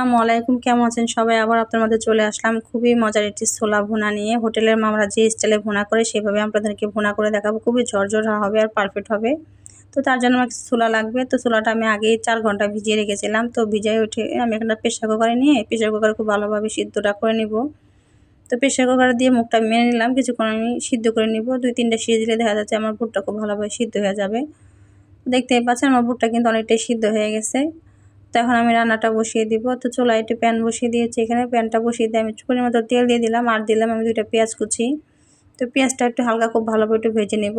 আসসালামু আলাইকুম, কেমন আছেন সবাই? আবার আপনার মধ্যে চলে আসলাম খুবই মজার একটি ছোলা ভুনা নিয়ে। হোটেলের আমরা যে স্টাইলে ভুনা করে সেভাবে আপনাদেরকে ভুনা করে দেখাবো। খুবই ঝরঝরা হবে আর পারফেক্ট হবে। তো তার জন্য আমার ছোলা লাগবে। তো ছোলাটা আমি আগেই চার ঘণ্টা ভিজিয়ে রেখেছিলাম। তো ভিজিয়ে উঠে আমি একটা প্রেশার কুকারে নিয়ে প্রেশার কুকারে খুব ভালোভাবে সিদ্ধটা করে নিব। তো প্রেশার কুকারে দিয়ে মুখটা মেরে নিলাম। কিছুক্ষণ আমি সিদ্ধ করে নিব। দুই তিনটা সিদ্ধ দিলে দেখা যাচ্ছে আমার ভুটটা খুব ভালোভাবে সিদ্ধ হয়ে যাবে। দেখতেই পাচ্ছেন আমার ভুটটা কিন্তু অনেকটাই সিদ্ধ হয়ে গেছে। তো এখন আমি রান্নাটা বসিয়ে দিব। তো চুলায় একটি প্যান বসিয়ে দিয়েছি এখানে। প্যানটা বসিয়ে দিয়ে আমি চুপুরের মতো তেল দিয়ে দিলাম। আর দিলাম আমি দুইটা পেঁয়াজ কুচি। তো পেঁয়াজটা একটু হালকা খুব ভালোভাবে একটু ভেজে নেব।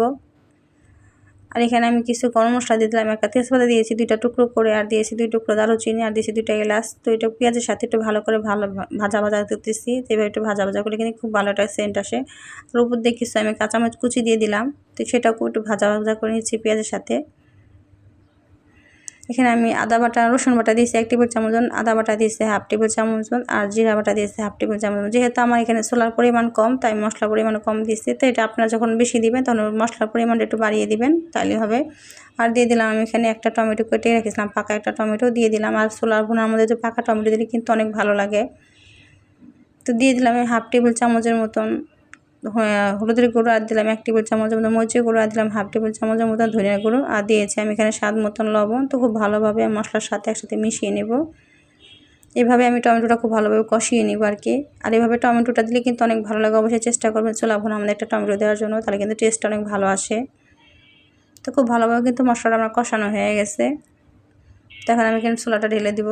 আর এখানে আমি কিছু গরম মশলা দিয়ে দিলাম। একটা তেজপাতা দিয়েছি দুইটা টুকরো করে, আর দিয়েছি দুই টুকরো দারুচিনি, আর দিয়েছি দুইটা এলাচ। তো এটা পেঁয়াজের সাথে একটু ভালো করে ভালো ভাজা ভাজা করতেছি। এবার একটু ভাজা ভাজা করে কিন্তু খুব ভালো একটা সেন্ট আসে। আর উপর দিয়ে কিছু আমি কাঁচামরিচ কুচি দিয়ে দিলাম। তো সেটাকেও একটু ভাজা ভাজা করে নিচ্ছি পেঁয়াজের সাথে। এখানে আমি আদা বাটা, রসুন বাটা দিয়েছি, এক টেবিল চামচ আদা বাটা দিয়েছি হাফ টেবিল চামচ আর জিরা বাটা দিয়েছি হাফ টেবিল চামচ যেহেতু আমার এখানে সোলার পরিমাণ কম, তাই মশলার পরিমাণ কম দিয়েছি, তো এটা আপনারা যখন বেশি দিবেন, তখন মশলার পরিমাণটা একটু বাড়িয়ে দিবেন তাহলে হবে। আর দিয়ে দিলাম আমি এখানে একটা টমেটো কেটে রেখেছিলাম, পাকা একটা টমেটো দিয়ে দিলাম, আর সোলার ভুনার মধ্যে যে পাকা টমেটো দিলে কিন্তু অনেক ভালো লাগে। তো দিয়ে দিলাম আমি হাফ টেবিল চামচের মতন হলুদের গুঁড়ো আর দিলাম এক টেবিল চামচের মতো মরিচের গুঁড়ো আর দিলাম হাফ টেবিল চামচের মতো ধনিয়া গুঁড়ো আর দিয়েছি আমি এখানে স্বাদ মতন লবণ। তো খুব ভালোভাবে মশলার সাথে একসাথে মিশিয়ে নেব। এভাবে আমি টমেটোটা খুব ভালোভাবে কষিয়ে নিব আর কি। আর এভাবে টমেটোটা দিলে কিন্তু অনেক ভালো লাগে। অবশ্যই চেষ্টা করবেন চলে ভুনা আমাদের একটা টমেটো দেওয়ার জন্য তাহলে কিন্তু টেস্ট অনেক ভালো আসে। তো খুব ভালোভাবে কিন্তু মশলাটা আমার কষানো হয়ে গেছে। তখন আমি এখানে ছোলাটা ঢেলে দিব।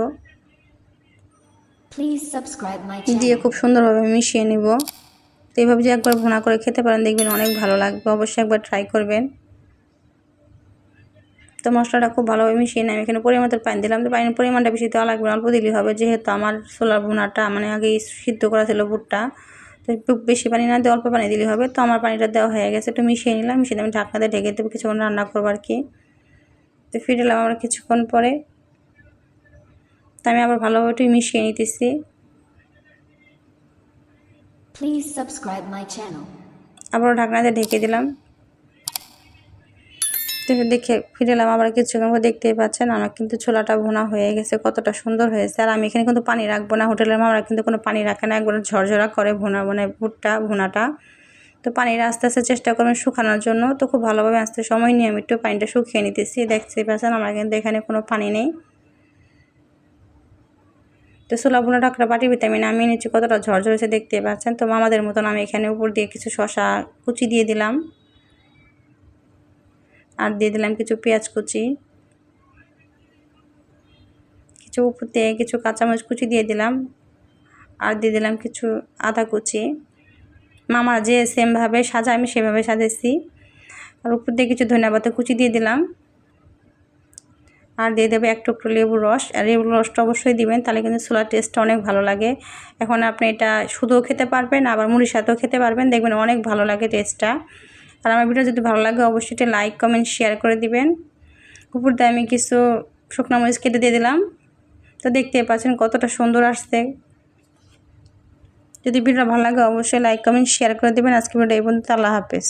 দিয়ে খুব সুন্দরভাবে মিশিয়ে নিব। এইভাবে যে একবার ভুনা করে খেতে পারেন, দেখবেন অনেক ভালো লাগবে। অবশ্যই একবার ট্রাই করবেন। তো মশলাটা খুব ভালোভাবে মিশিয়ে নেয় এখানে পরিমাণ পানি দিলাম। তো পানির পরিমাণটা বেশি দেওয়া লাগবে অল্প দিলেই হবে। যেহেতু আমার সোলার ভুনাটা মানে আগেই সিদ্ধ করা ছিল বুটটা তো বেশি পানি না দিয়ে অল্প পানি দিলে হবে। তো আমার পানিটা দেওয়া হয়ে গেছে। একটু মিশিয়ে নিলাম। মিশিয়ে আমি ঢাকনাতে ঢেকে দেবো। কিছুক্ষণ রান্না করব আর কি। তো ফিরে এলাম আমরা কিছুক্ষণ পরে। তো আমি আবার ভালোভাবে একটু মিশিয়ে নিতেছি। Subscribe my channel. আবারও ঢাকনাতে ঢেকে দিলাম। দেখে ফিরে এলাম, আবার কিছুক্ষণ দেখতেই পাচ্ছেন আমার কিন্তু ছোলাটা ভুনা হয়ে গেছে, কতটা সুন্দর হয়েছে। আর আমি এখানে কিন্তু পানি রাখব না, হোটেলের মামরা কিন্তু কোনো পানি রাখে না, একবার ঝরঝরা করে ভুনা মানে ভুট্টা ভোনাটা। তো পানিটা আস্তে আস্তে চেষ্টা করবেন শুকানোর জন্য। তো খুব ভালোভাবে আসতে সময় নিয়ে আমি একটু পানিটা শুকিয়ে নিতেছি, দেখতেই পাচ্ছেন আমরা কিন্তু এখানে কোনো পানি নেই। তো ছোলা ভুনা ঢাকটা বাটি ভিটামিন আমি নিচ্ছি। কতটা ঝরঝর হয়েছে দেখতে পাচ্ছেন? তো মামাদের মতন আমি এখানে উপর দিয়ে কিছু শশা কুচি দিয়ে দিলাম। আর দিয়ে দিলাম কিছু পেঁয়াজ কুচি। কিছু উপর দিয়ে কিছু কাঁচামরিচ কুচি দিয়ে দিলাম। আর দিয়ে দিলাম কিছু আদা কুচি। মামা যে সেমভাবে সাজা, আমি সেভাবে সাজেছি আর উপর দিয়ে কিছু ধন্যবাদ কুচি দিয়ে দিলাম। আর দিয়ে দেবে এক টুকরো লেবুর রস। আর লেবুর রসটা অবশ্যই দিবেন, তাহলে কিন্তু ছোলার টেস্টটা অনেক ভালো লাগে। এখন আপনি এটা শুধুও খেতে পারবেন, আবার মুড়ির সাথেও খেতে পারবেন। দেখবেন অনেক ভালো লাগে টেস্টটা আর আমার ভিডিও যদি ভালো লাগে, অবশ্যই এটা লাইক কমেন্ট শেয়ার করে দিবেন। উপর দিয়ে আমি কিছু শুকনো মরিচ কেটে দিয়ে দিলাম। তো দেখতে পাচ্ছেন কতটা সুন্দর আসছে। যদি ভিডিও ভালো লাগে, অবশ্যই লাইক কমেন্ট শেয়ার করে দেবেন। আজকে ভিডিও এই পর্যন্ত, আল্লাহ হাফেজ।